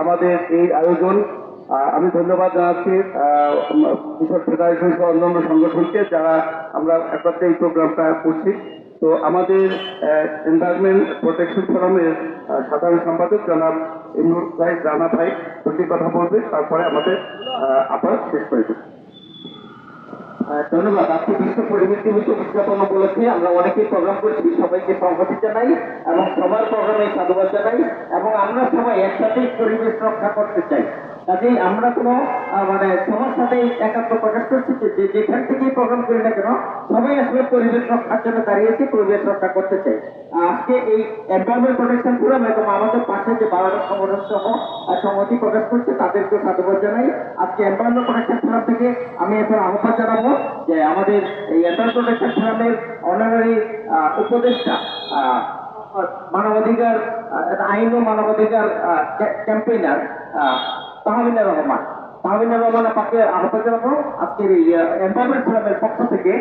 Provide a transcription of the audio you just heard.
আমাদের এই আয়োজন আমি ধন্যবাদ জানাচ্ছি কৃষক ফেডারেশন সহ অন্যান্য সংগঠনকে যারা আমরা একসাথে এই প্রোগ্রামটা করছি। তো আমাদের এনভায়রনমেন্ট প্রোটেকশন ফোরামের সাধারণ সম্পাদক জনাব ইমরুল ভাই, রানা ভাই দুটি কথা বলবে, তারপরে আমাদের আবার শেষ করে দেবো ধন্যবাদ। আজকে বিশ্ব পরিবেশ দিবস উদযাপন উপলক্ষে আমরা অনেকেই প্রোগ্রাম করছি, সবাইকে সংহতি জানাই এবং সবার প্রোগ্রামে সাধুবাদ জানাই এবং আমরা সবাই একসাথেই পরিবেশ রক্ষা করতে চাই। কাজেই আমরা কোনো মানে সবার সাথে একাত্ম প্রকাশ করছি যে যেখান থেকেই প্রোগ্রাম করি না কেন, সবাই আসলে পরিবেশ রক্ষার জন্য দাঁড়িয়েছি পরিবেশ রক্ষা করতে চাই। আজকে এই এনভায়রনমেন্ট প্রোটেকশন ফোরাম এবং আমাদের পাশে যে বারোটা সংগঠন সহ সংহতি প্রকাশ করছে তাদেরকে সাধুবাদ জানাই। আজকে এনভায়রনমেন্ট প্রোটেকশন ফোরাম থেকে আমি এখন আহ্বান জানাব যে আমাদের এই এনভায়রনমেন্ট প্রোটেকশন ফোরামের অনারারি উপদেষ্টা মানবাধিকার আইন ও মানবাধিকার ক্যাম্পেইনার তাহমিনা রহমান। তাহমিনা রহমান আপনাকে আহ্বান জানাব আজকের এই এনভায়রনমেন্ট ফোরামের পক্ষ থেকে।